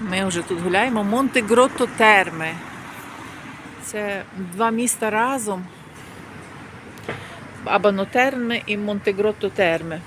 Ми вже тут гуляємо. Монтегротто Терми. Це два міста разом. Абано Терми і Монтегротто Терми.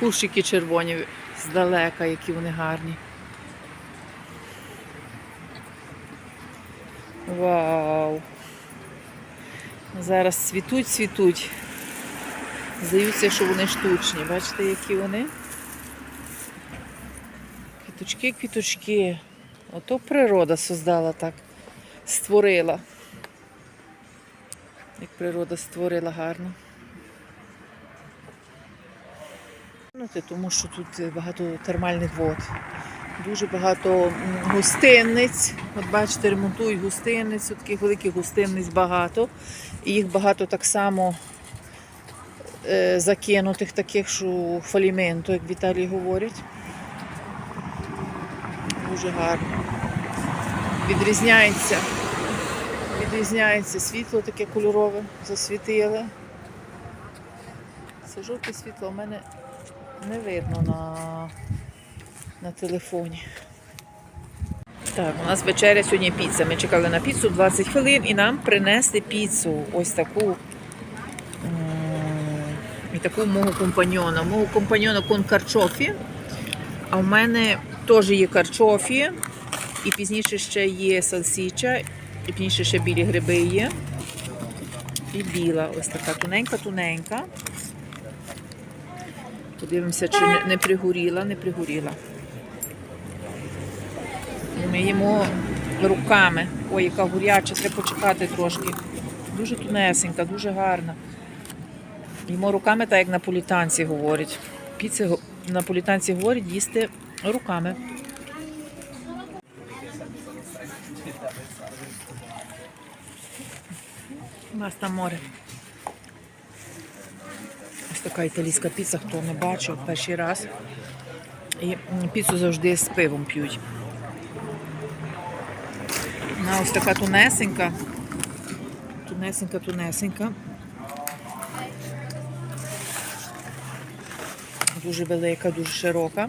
Кущики червоні здалека, які вони гарні. Вау! Зараз цвітуть, цвітуть. Здаються, що вони штучні. Бачите, які вони? Квіточки, квіточки. Ото природа создала так. Створила. Як природа створила гарно. Ну, тому що тут багато термальних вод. Дуже багато гостинниць. От бачите, ремонтують гостинницю, таких великих гостинниць багато. І їх багато так само е, закинутих, таких, що фаліменто, як в Італії говорять. Дуже гарно. Відрізняється. Відрізняється світло таке кольорове, засвітили. Це жовте світло у мене не видно на, на телефоні. Так, у нас вечеря сьогодні піца. Ми чекали на піцу 20 хвилин і нам принесли піцу. Ось таку. І таку мого компаньона. Мого компаньона кон карчофі. А в мене теж є карчофі. І пізніше ще є сальсіча, і пізніше ще білі гриби є. І біла, ось така тоненька-тоненька. Подивимося, чи не, пригоріла, не пригоріла. Ми їмо руками. Ой, яка горяча, треба почекати трошки. Дуже тунесенька, дуже гарна. Їмо руками, так як наполітанці говорять. Піци наполітанці говорять їсти руками. У нас там море. Ось така італійська піца, хто не бачив перший раз. І піцу завжди з пивом п'ють. Вона ось така тунесенька. Тунесенька, тунесенька. Дуже велика, дуже широка.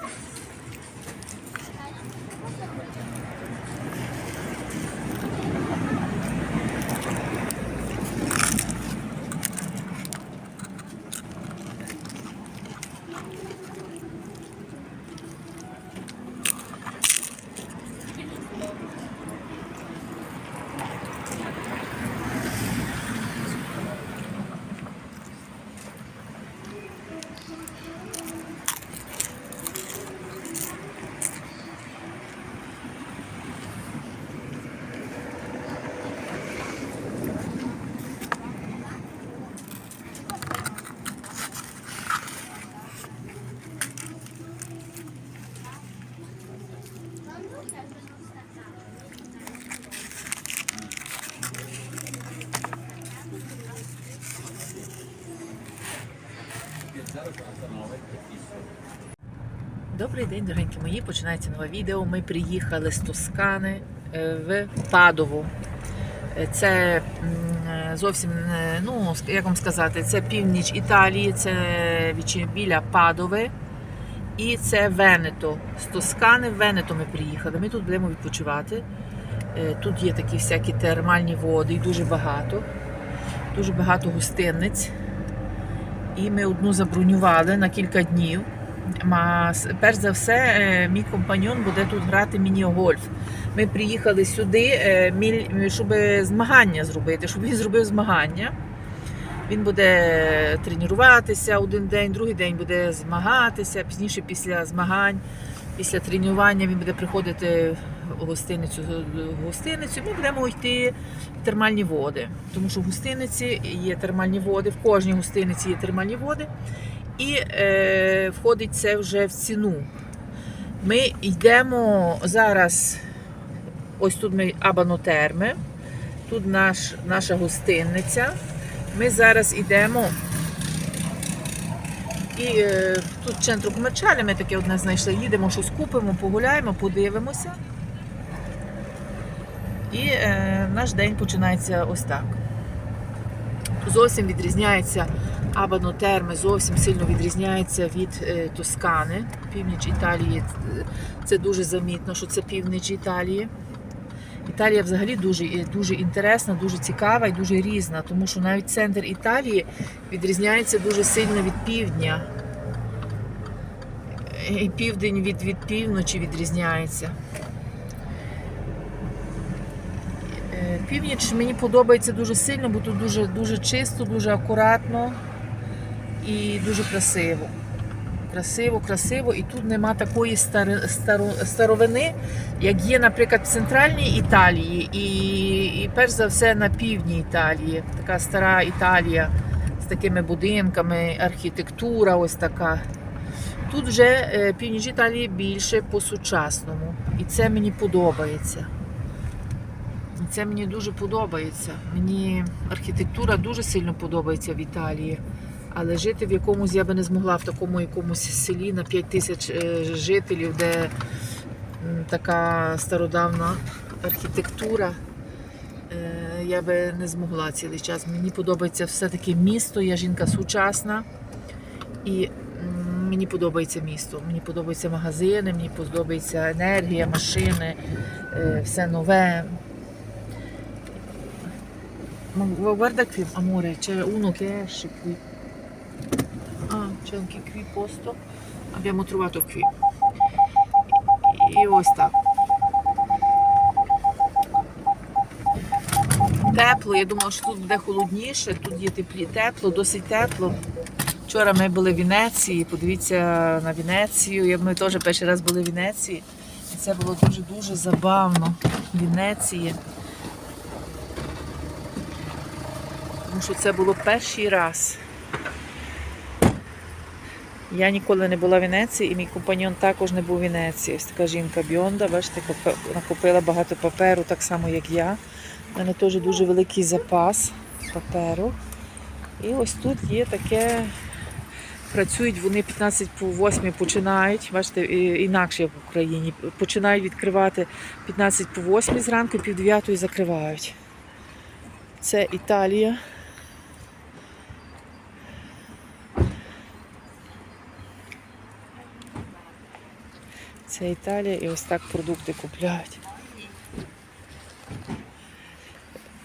Добрий день, дорогенькі мої. Починається нове відео. Ми приїхали з Тоскани е, в Падову. Е, Це е, зовсім ну як вам сказати, це північ Італії, це біля Падови. І це Венето. З Тоскани в Венето ми приїхали. Ми тут будемо відпочивати. Е, Тут є такі всякі термальні води, і дуже багато. Дуже багато гостинниць. І ми одну забронювали на кілька днів. Перш за все, е, мій компаньон буде тут грати міні-гольф. Ми приїхали сюди, е, щоб змагання зробити, щоб він зробив змагання. Він буде тренуватися один день, другий день буде змагатися. Пізніше після змагань, після тренування він буде приходити гостиницю. Гостиницю. Ми будемо йти в термальні води. Тому що в гостиниці є термальні води, в кожній гостиниці є термальні води. І е, входить це вже в ціну. Ми йдемо зараз. Ось тут ми Абанотерми, тут наш, наша гостинниця. Ми зараз йдемо І е, тут центру комерчалі ми таке одне знайшли. Їдемо, щось купимо, погуляємо, подивимося. І е, наш день починається ось так. Зовсім відрізняється Абано Терми, зовсім сильно відрізняється від е, Тоскани. Північ Італії. е, Це дуже замітно, що це північ Італії. Італія взагалі дуже, е, дуже інтересна, дуже цікава і дуже різна, тому що навіть центр Італії відрізняється дуже сильно від півдня. І південь від, від півночі відрізняється. Е, Північ мені подобається дуже сильно, бо тут дуже, дуже чисто, дуже акуратно і дуже красиво. Красиво, красиво, і тут нема такої стари, старо, старовини, як є, наприклад, в центральній Італії, і, і перш за все на півдні Італії. Така стара Італія з такими будинками, архітектура ось така. Тут вже е, північ Італії більше по-сучасному. І це мені подобається. Це мені дуже подобається. Мені архітектура дуже сильно подобається в Італії. Але жити в якомусь я би не змогла в такому якомусь селі на 5 тисяч е, жителів, де така стародавна архітектура. Е, Я би не змогла цілий час. Мені подобається все-таки місто, я жінка сучасна. І мені подобається місто. Мені подобаються магазини, мені подобається енергія, машини, е, все нове. Ma guarda qui, amore, c'è uno che esce qui. Ah, c'è anche qui posto. Abbiamo trovato qui. І ось так. Тепло, я думала, що тут буде холодніше, тут є теплі, тепло, досить тепло. Вчора ми були в Венеції, подивіться на Венецію. Ми теж перший раз були в Венеції. І це було дуже-дуже забавно в Венеції. Що це було перший раз. Я ніколи не була в Венеції, і мій компаньон також не був в Венеції. Ось така жінка Бьонда, бачите, накупила багато паперу, так само як я. У мене теж дуже великий запас паперу. І ось тут є таке. Працюють вони 15 по 8 починають, бачите, інакше як в Україні. Починають відкривати 15 по 8 зранку, пів 9 закривають. Це Італія. Це Італія і ось так продукти купляють.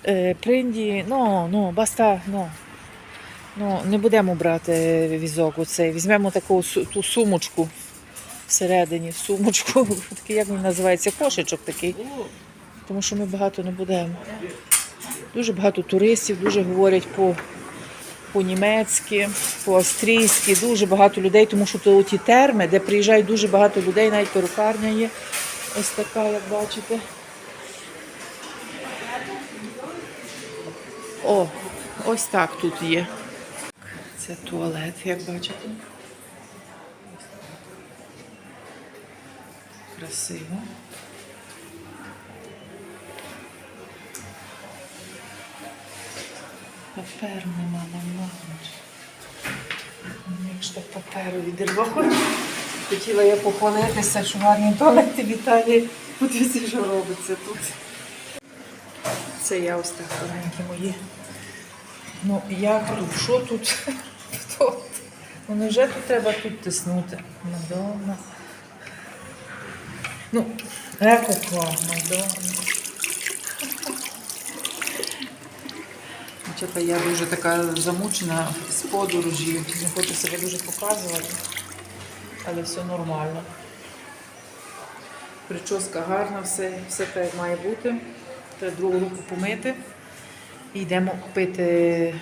Е, Принді, ну, ну, баста, ну. Ну, не будемо брати візок оцей. Візьмемо таку ту сумочку всередині, сумочку. Такий, як він називається, кошечок такий. Тому що ми багато не будемо. Дуже багато туристів, дуже говорять по, по-німецьки, по-австрійськи, дуже багато людей, тому що то ті терми, де приїжджають дуже багато людей, навіть перукарня є. Ось така, як бачите. О, ось так тут є. Це туалет, як бачите. Красиво. Паперу нема нам Якщо паперу відірвало. Хотіла я похвалитися, що гарні туалети в Італії. Подивіться, що робиться тут. Це я ось так, маленькі мої. Ну, як тут? Що тут? Ну, невже тут треба тут тиснути? Мадонна. Ну, еко qua, Мадонна. Дівчата, я дуже така замучена з подорожі. Не хочу себе дуже показувати, але все нормально. Прическа гарна, все, все як має бути. Треба другу руку помити. І йдемо пити.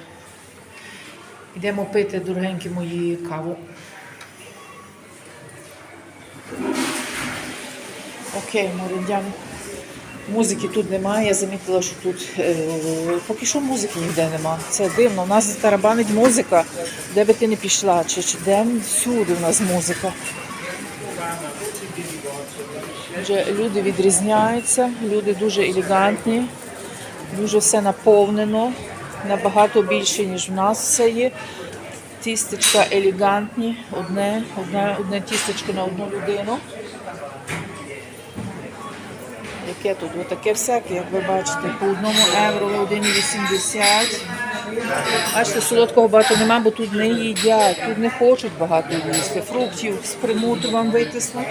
Йдемо пити, дорогенькі мої, каву. Окей, Марі, йдемо. Музики тут немає, я замітила, що тут е, поки що музики ніде нема. Це дивно. У нас тарабанить музика, де би ти не пішла, чи, чи де всюди у нас музика. Вже люди відрізняються, люди дуже елегантні, дуже все наповнено, набагато більше, ніж в нас все є. Тістечка елегантні, одне, одне, одне тістечко на одну людину. Яке тут? Отаке всяке, як ви бачите, по одному євро 1,80. Бачите, солодкого багато нема, бо тут не їдять, тут не хочуть багато їсти. Фруктів з примуту вам витиснуть.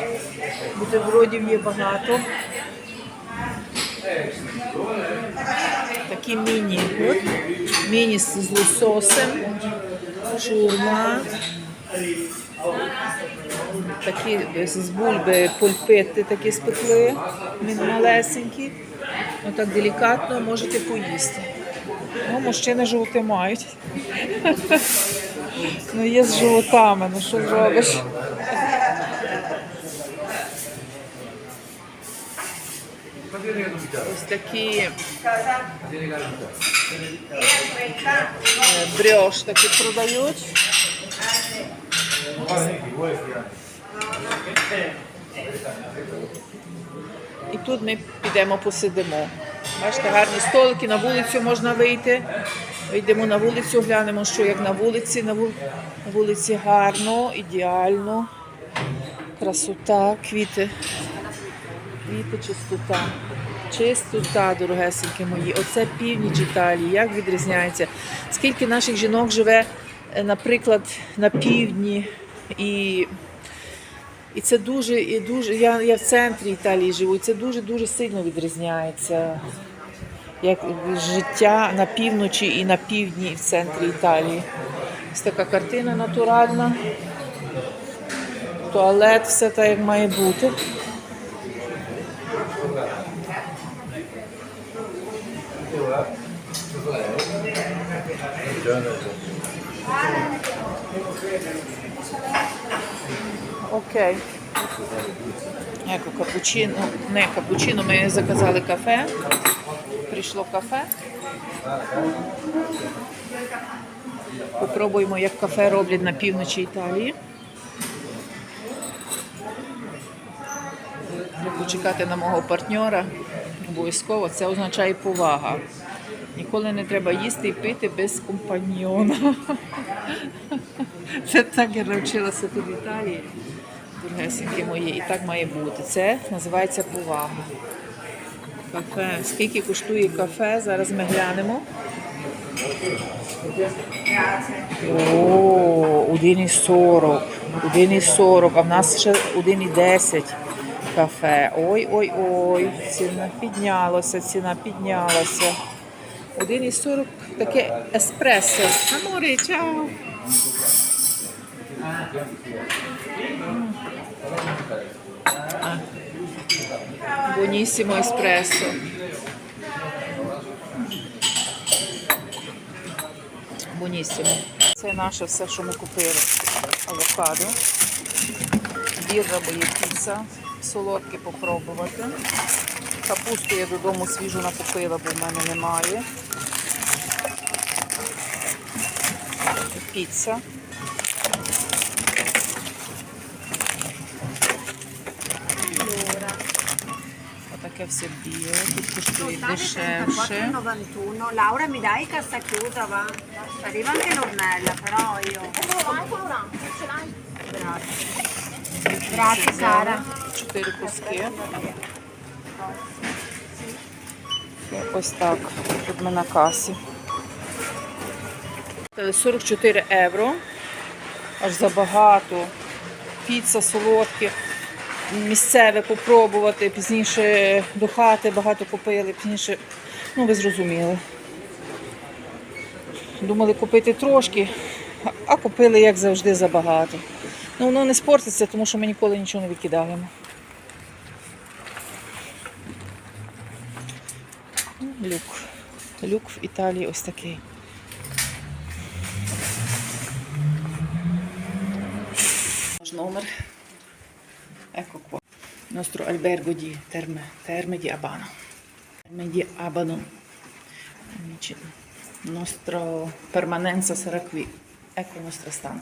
Бутербродів є багато. Такі міні. Міні з лососем, шурма. Такі з бульби пульпити такі спекли, він малесенькі. Отак делікатно можете поїсти. Ну, мужчини животи мають. Ну, є з животами, ну що зробиш? Ось такі е, брьош такі продають. І тут ми підемо посидимо. Бачите, гарні столики, на вулицю можна вийти. Вийдемо на вулицю, глянемо, що як на вулиці. На вулиці гарно, ідеально. Красота, квіти. Квіти, чистота. Чистота, дорогесенькі мої. Оце північ Італії. Як відрізняється? Скільки наших жінок живе, е, наприклад, на півдні і і це дуже, і дуже. Я, я в центрі Італії живу, і це дуже дуже сильно відрізняється. Як життя на півночі і на півдні, і в центрі Італії. Ось така картина натуральна. Туалет, все так, як має бути. Окей. Ecco, капучино, не капучино, ми заказали кафе. Прийшло кафе. Попробуємо, як кафе роблять на півночі Італії. Буду чекати на мого партнера. Обов'язково це означає повага. Ніколи не треба їсти і пити без компаньйона. Це так я навчилася тут в Італії. Дорогесенькі мої, і так має бути. Це називається повага. Кафе. Скільки коштує кафе? Зараз ми глянемо. О, 1,40. 1,40, а в нас ще 1,10 кафе. Ой, ой, ой, ціна піднялася, ціна піднялася. 1,40 таке еспресо. Аморе, чао. Buonissimo espresso. Buonissimo. Це наше все, що ми купили. Авокадо. Бірра, бо є піца. Солодке попробувати. Капусту я додому свіжу накупила, бо в мене немає. Піца. Отаке все біле, тут коштує дешевше. 4,91 Laura mi dai cassa chiusa va? Arriva anche l'ornella però io grazie grazie Sara Чотири куски. Ось так. Тут ми на касі. Е, 44 євро. Аж забагато. Піца солодке. Місцеве попробувати, пізніше до хати багато купили, пізніше, ну ви зрозуміли. Думали купити трошки, а- купили, як завжди, забагато. Ну, воно не спортиться, тому що ми ніколи нічого не викидаємо. Ну, Люк. Люк в Італії ось такий. Номер. Ecco qua. Il nostro albergo di Terme, Terme di Abano. Terme di Abano. Amici, La nostra permanenza sarà qui. Ecco la nostra stanza.